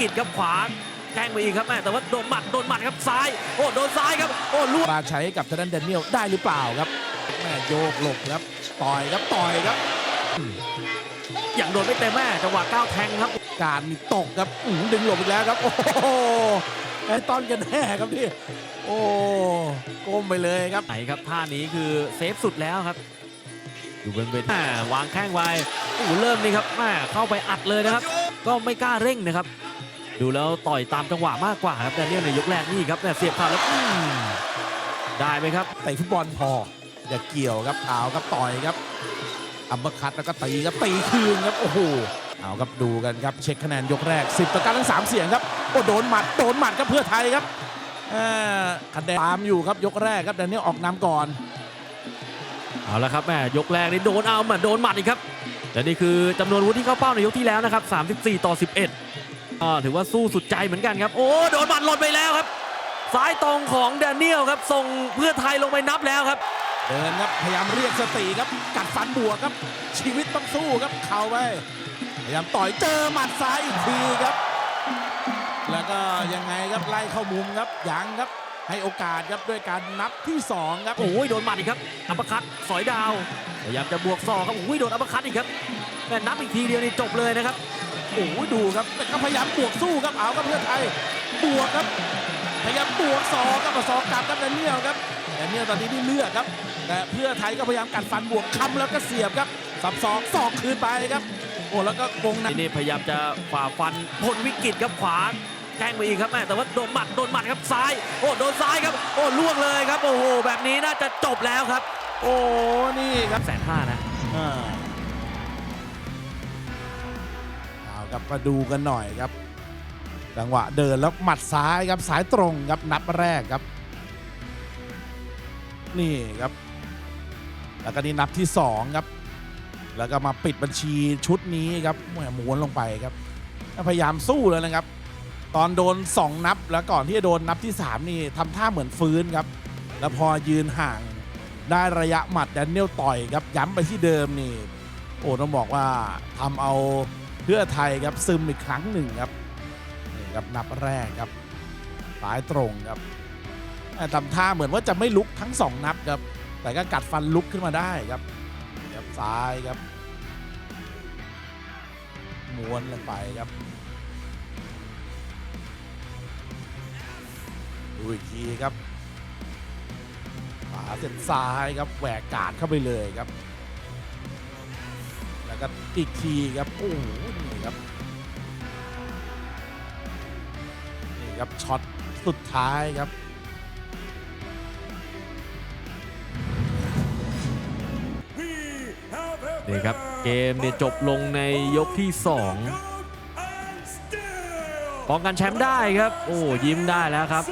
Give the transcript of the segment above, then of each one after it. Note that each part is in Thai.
กฤตครับขวาแทงไปอีกครับแม่แต่ว่าโดนหมัดโดนหมัดครับซ้ายโอ้โดนซ้ายครับโอ้ล่วงมาใช้กับทางด้านแดเนียลได้หรือเปล่าครับแม่โยกหลบครับต่อยครับต่อยครับอย่างโดนไม่เต็มแม่จังหวะก้าวแทงครับ การมีตกครับอื้อหือดึงหลบอีกแล้วครับ โอ้โหไอ้ตอนกันแน่ครับพี่โอ้ก้มไปเลยครับไหนครับท่านี้คือเซฟสุดแล้วครับอยู่บนเวทีแม่วางแข้งไว้โอ้โหเริ่มนี่ครับแม่เข้าไปอัดเลยนะครับ ก็ไม่กล้าเร่งนะครับ ดูแล้วต่อยตามจังหวะมากกว่าครับแต่เนี่ยในยกแรกนี่ครับแม่เสียบขาแล้วอืมได้ไหมครับ เตะฟุตบอลพอ อย่าเกี่ยวครับเท้าครับต่อยครับอัมเบอร์คัตแล้วก็ตีครับตีคืนครับโอ้โหเอาครับดูกันครับเช็คคะแนนยกแรก 10ต่อการทั้งสามเสียงครับโอ้โดนหมัดโดนหมัดครับเพื่อไทยครับเอ่อคะแนนตามอยู่ครับยกแรกครับแดเนียลออกนำก่อน เอาละครับแม่ยกแรกนี่โดนเอาเหมือนโดนหมัดอีกครับแต่นี่คือจำนวนวุฒิที่เข้าเป้าในยกที่แล้วนะครับ 34 ต่อ 11 ก็ถือว่าสู้สุดใจเหมือนกันครับ โอ้โดนหมัดหล่นไปแล้วครับซ้ายตรงของแดเนียลครับส่งเพื่อไทยลงไปนับแล้วครับ เดินครับพยายามเรียกสติครับ กัดฟันบวกครับ ชีวิตต้องสู้ครับเข่าไปพยายามต่อยเจอหมัดซ้ายอีกทีครับ แล้วก็ยังไงครับไล่เข้ามุมครับยังครับให้โอกาสครับด้วยการนับที่สองครับโอ้ยโดนหมัดอีกครับอัปเปอร์คัตสอยดาวพยายามจะบวกศอกครับโอ้ยโดนอัปเปอร์คัตอีกครับแม่นับอีกทีเดียวนี่จบเลยนะครับ โอ้โหดูครับแต่ก็พยายามบวกสู้ครับเอาครับเพื่อไทยบวกครับ พยายามบวกสองครับมาสองกลับครับแดเนียลครับแดเนียลตอนนี้นี่เลือกครับ แต่เพื่อไทยก็พยายามกัดฟันบวกค้ำแล้วก็เสียบครับสับสองสอกคืนไปครับโอ้แล้วก็วงในทีนี้พยายามจะฝ่าฟันพ้นวิกฤตครับขวาแทงไปอีกครับแม่แต่ว่าโดนหมัดโดนหมัดครับซ้าย โอ้โดนซ้ายครับโอ้ล่วงเลยครับโอ้โหแบบนี้น่าจะจบแล้วครับ โอ้นี่ครับแสนห้านะ ครับมาดูกันหน่อยครับ จังหวะเดินแล้วหมัดซ้ายครับสายตรงครับนับแรกครับ นี่ครับ แล้วก็นี่นับที่สองครับ แล้วก็มาปิดบัญชีชุดนี้ครับแหม่ม้วนลงไปครับ พยายามสู้แล้วนะครับ ตอนโดน 2 นับแล้วก่อนที่จะโดนนับที่ 3 นี่ทำท่าเหมือนฟื้นครับ แล้วพอยืนห่างได้ระยะหมัดแดเนียลต่อยครับย้ำไปที่เดิมนี่ โอ้ต้องบอกว่าทำเอา เพื่อไทยครับซึมอีกครั้งหนึ่งครับนี่ครับนับแรกครับสายตรงครับแต่ทำท่าเหมือนว่าจะไม่ลุกทั้งสองนับครับ แต่ก็กัดฟันลุกขึ้นมาได้ครับครับซ้ายครับม้วนลงไปครับดูอีกทีครับขวาเส้นซ้ายครับแหวกกาดเข้าไปเลยครับ แล้วก็อีกทีครับโอ้โหนี่ครับนี่ครับช็อตสุดท้ายครับนี่ครับเกมเนี่ยจบลงในยกที่ 2 ป้องกันแชมป์ได้ครับ โอ้ยิ้มได้แล้วครับ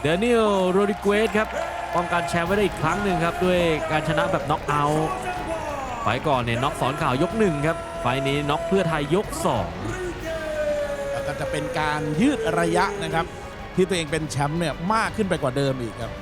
เดนิเอลโรดิเกสครับป้องกันแชมป์ไว้ได้อีกครั้งหนึ่งครับ ด้วยการชนะแบบน็อกเอาท์ ฟก่อนเนี่ยน็อกสอนข่าวยกหนึ่งครับ ไฟนี้น็อกเพื่อไทยยก2แล้วก็จะเป็นการยืดระยะนะครับ ที่ตัวเองเป็นแชมป์เนี่ยมากขึ้นไปกว่าเดิมอีกครับ